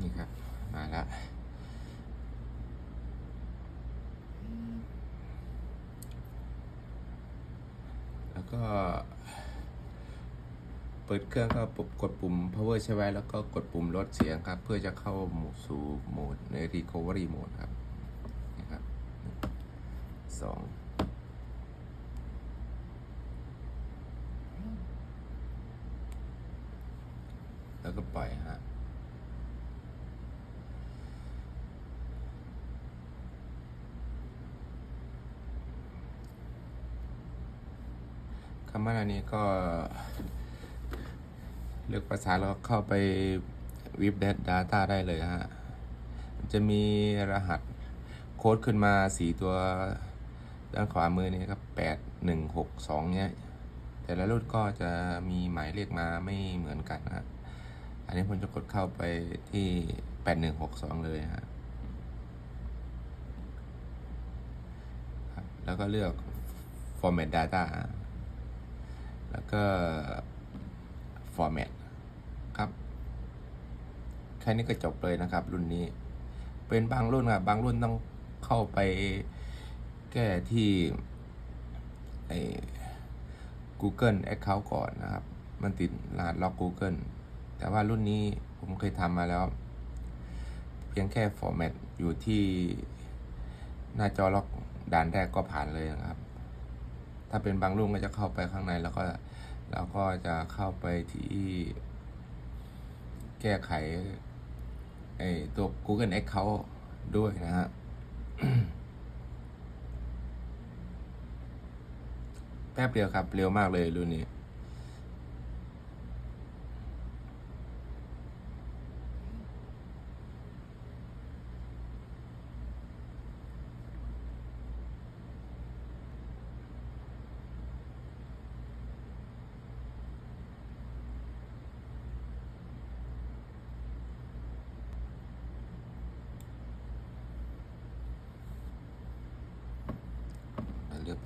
นี่ครับ มาละแล้วก็เปิดเครื่องก็กดปุ่ม power ใช่ไหมแล้วก็กดปุ่มลดเสียงครับ เพื่อจะเข้าหมดสู่โหมดใน recovery mode ครับนี่ครับสองแล้วก็ปล่อยฮะ คำว่าอันนี้ก็ เลือกภาษาแล้วเข้าไปวิบเดตดาต้าได้เลยฮะ จะมีรหัสโค้ดขึ้นมาสีตัวด้านขวามือนี่ครับแปดหนึ่งหกสองเนี้ยแต่ละรุ่นก็จะมีหมายเลขมาไม่เหมือนกันนะฮะอันนี้ผมจะกดเข้าไปที่แปดหนึ่งหกสองเลยฮะแล้วก็เลือก format data แล้วก็ format ครับ แค่นี้ก็จบเลยนะครับ รุ่นนี้ เป็นบางรุ่นครับบางรุ่นต้องเข้าไปแก้ที่ไอ้ Google Account ก่อนนะครับ มันติดรหัสล็อก Google แต่ว่ารุ่นนี้ผมเคยทำมาแล้ว เพียงแค่ format อยู่ที่หน้าจอล็อกด่านแรกก็ผ่านเลยนะครับ ถ้าเป็นบางรุ่นก็จะเข้าไปข้างในแล้วก็ เราก็จะเข้าไปที่แก้ไขไอ้ตัว Google Account ด้วยนะฮะแป๊บเดียวครับ เร็วมากเลยรุ่นนี้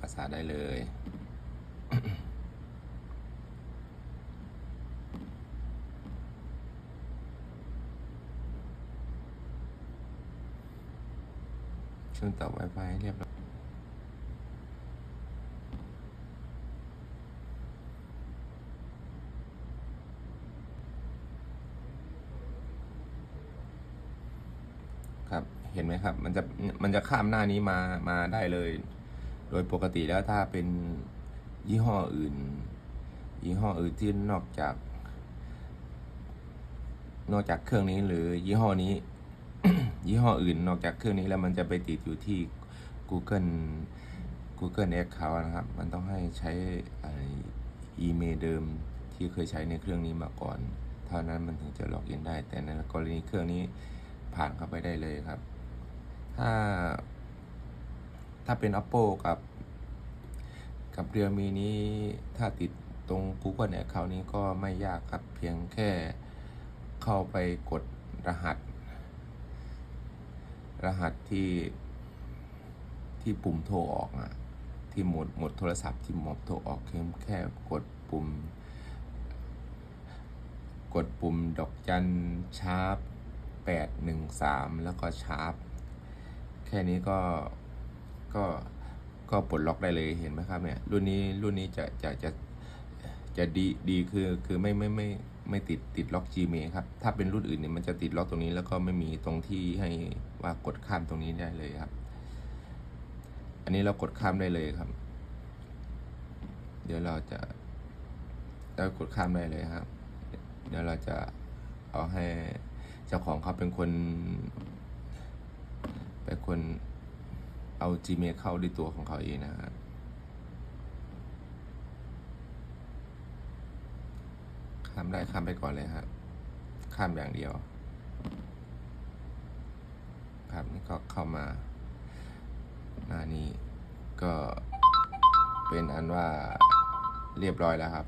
ภาษาได้เลยช่วงต่อ Wi-Fi ให้เรียบร้อยครับ เห็นไหมครับ มันจะ มันจะข้ามหน้านี้มา มาได้เลย โดยปกติแล้วถ้าเป็นยี่ห้ออื่น ยี่ห้ออื่นที่นอกจาก นอกจากเครื่องนี้หรือยี่ห้อนี้ ยี่ห้ออื่นนอกจากเครื่องนี้แล้วมันจะไปติดอยู่ที่ Google Google Account นะครับ มันต้องให้ใช้ไอ้อีเมลเดิมที่เคยใช้ในเครื่องนี้มาก่อน เท่านั้นมันถึงจะล็อกอินได้ แต่ในกรณีเครื่องนี้ผ่านเข้าไปได้เลยครับ ถ้า ถ้าเป็น Oppo กับ กับเรียมีนี้ถ้าติดตรง Google Account นี้ก็ไม่ยากครับเพียงแค่เข้าไปกดรหัส รหัสที่ที่ปุ่มโทรออกอะที่หมดหมดโทรศัพท์ที่หมดโทรออกเพียงแค่กดปุ่ม กดปุ่มดอกจันชาร์ปแปดหนึ่งสามแล้วก็ชาร์ปแค่นี้ก็ ก็ก็ปลดล็อกได้เลยเห็นไหมครับเนี่ยรุ่นนี้รุ่นนี้จะจะจะจะดีดีคือคือไม่ไม่ไม่ไม่ติดติดล็อก Gmail ครับ ถ้าเป็นรุ่นอื่นเนี่ยมันจะติดล็อกตรงนี้แล้วก็ไม่มีตรงที่ให้ว่ากดข้ามตรงนี้ได้เลยครับ อันนี้เรากดข้ามได้เลยครับ เดี๋ยวเราจะเรากดข้ามได้เลยครับ เดี๋ยวเราจะเอาให้เจ้าของเขาเป็นคนเป็นคน เอา Gmail เข้าด้วยตัวของเขาเองนะฮะข้ามได้ข้ามไปก่อนเลยครับข้ามอย่างเดียว ครับนี่ก็เข้ามา หน้านี้ก็เป็นอันว่าเรียบร้อยแล้วครับ